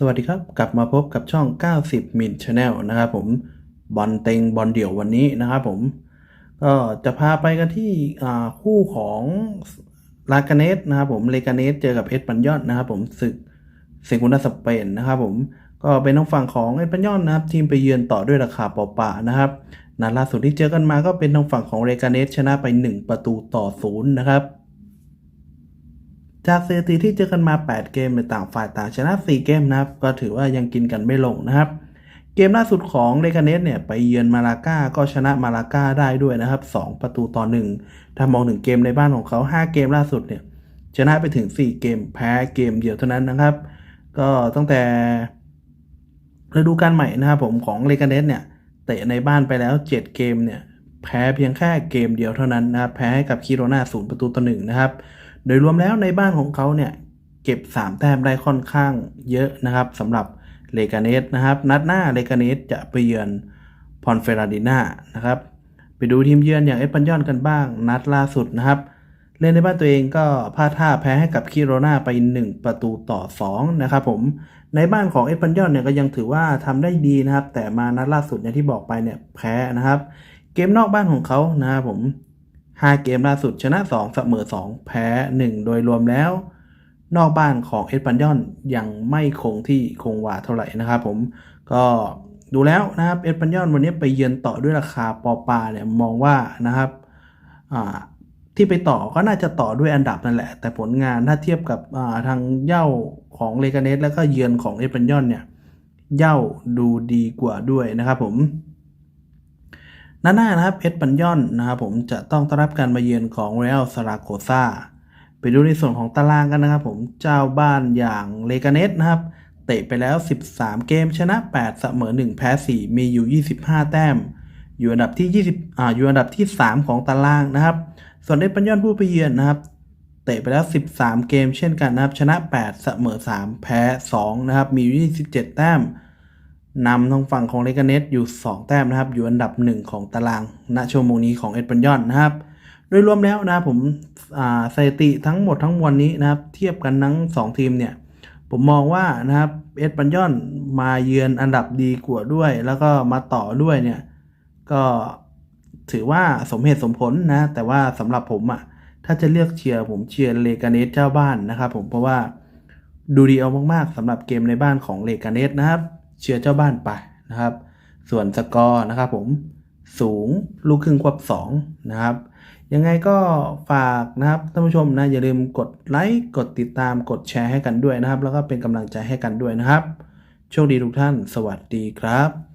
สวัสดีครับ กลับมาพบกับช่อง 90 มิลชาแนลนะครับผมบอลเต็งบอลเดี่ยววันนี้นะครับผม ก็จะพาไปกันที่คู่ของลากาเนสนะครับผมเลกาเนสเจอกับเอสปันยอนนะครับผมศึกเซกุนดาสเปนนะครับผมก็เป็นทางฝั่งของเอสปันยอนนะครับ ทีมไปเยือนต่อด้วยราคาเปล่าๆนะครับนัดล่าสุดที่เจอกันมาก็เป็นทางฝั่งของเลกาเนสชนะไป 1 ประตูต่อศูนย์นะครับ จากสถิติที่เจอกันมา 8 เกมในต่างฝ่ายต่างชนะ 4 เกมนะครับ ก็ถือว่ายังกินกันไม่ลงนะครับ เกมล่าสุดของเลกาเนสเนี่ยไปเยือนมาลาก้าก็ชนะมาลาก้าได้ด้วยนะครับ 2 ประตูต่อ 1 ถ้ามองถึงเกมในบ้านของเขา 5 เกมล่าสุดเนี่ยชนะไปถึง 4 เกมแพ้เกมเดียวเท่านั้นนะครับ ก็ตั้งแต่ฤดูกาลใหม่นะครับผมของเลกาเนสเนี่ยเตะในบ้านไปแล้ว 7 เกมเนี่ยแพ้เพียงแค่เกมเดียวเท่านั้นนะครับแพ้ให้กับคิโรนาศูนย์ประตูต่อหนึ่งนะครับ โดยรวมแล้วในบ้านของเขาเนี่ยเก็บ 3 แต้มได้ค่อนข้างเยอะนะครับสำหรับเลกาเนสนะครับ นัดหน้าเลกาเนสจะไปเยือนพอนเฟราดิน่านะครับ ไปดูทีมเยือนอย่างเอสปันยอนกันบ้าง นัดล่าสุดนะครับ เล่นในบ้านตัวเองก็พลาดท่าแพ้ให้กับคิโรนาไป 1 ประตูต่อ 2 นะครับผมในบ้านของเอสปันยอนเนี่ยก็ยังถือว่าทำได้ดีนะครับ แต่มานัดล่าสุดอย่างที่บอกไปเนี่ยแพ้นะครับ เกมนอกบ้านของเขานะครับผม 5 เกมล่าสุดชนะ 2 เสมอ 2 แพ้ 1 โดยรวมแล้ว นอกบ้านของเอสปันยอนยังไม่คงที่คงวาเท่าไหร่นะครับผมก็ดูแล้วนะครับเอสปันยอนวันนี้ไปเยือนต่อด้วยราคาปอปาเนี่ยมองว่านะครับที่ไปต่อก็น่าจะต่อด้วยอันดับนั่นแหละ แต่ผลงานถ้าเทียบกับาทางเย่าของเลกาเนสแล้วก็เยือนของเอสปันยอนเนี่ยเย่าดูดีกว่าด้วยนะครับผม น้าหน้านะครับเอสปันยอนนะครับผมจะต้องต้อนรับการมาเยือนของเรอัลซาราโกซาไปดูในส่วนของตารางกันนะครับผมเจ้าบ้านอย่างเลกาเนสนะครับ เตะไปแล้ว 13 เกมชนะ 8 เสมอ 1 แพ้ 4 มีอยู่ 25 แต้ม อยู่อันดับที่ 20อ่าอยู่อันดับที่ 3 ของตารางนะครับ ส่วนเอสปันยอนผู้ไปเยือนนะครับ เตะไปแล้ว 13 เกมเช่นกันนะครับ ชนะ 8 เสมอ 3 แพ้ 2 นะครับ มีอยู่ 27 แต้ม นำทางฝั่งของเลกาเนสอยู่ 2 แต้มนะครับ อยู่อันดับ 1 ของตารางณชั่วโมงนี้ของเอ็ดปันยอนนะครับ โดยรวมแล้วนะผมสถิติทั้งหมดทั้งมวลนี้นะครับ เทียบกันทั้ง 2 ทีมเนี่ย ผมมองว่านะครับเอ็ดปันยอนมาเยือนอันดับดีกว่าด้วย แล้วก็มาต่อด้วยเนี่ย ก็ถือว่าสมเหตุสมผลนะ แต่ว่าสำหรับผมอะ่ะถ้าจะเลือกเชียร์ผมเชียร์เลกาเนสเจ้าบ้านนะครับผมเพราะว่าดูดีเอามากๆสำหรับเกมในบ้านของเลกาเนสนะครับ เชียร์เจ้าบ้านไปนะครับ ส่วนสกอร์นะครับผมสูงลูกครึ่งควบ2นะครับ ยังไงก็ฝากนะครับท่านผู้ชมนะอย่าลืมกดไลค์กดติดตามกดแชร์ให้กันด้วยนะครับ แล้วก็เป็นกำลังใจให้กันด้วยนะครับ โชคดีทุกท่าน สวัสดีครับ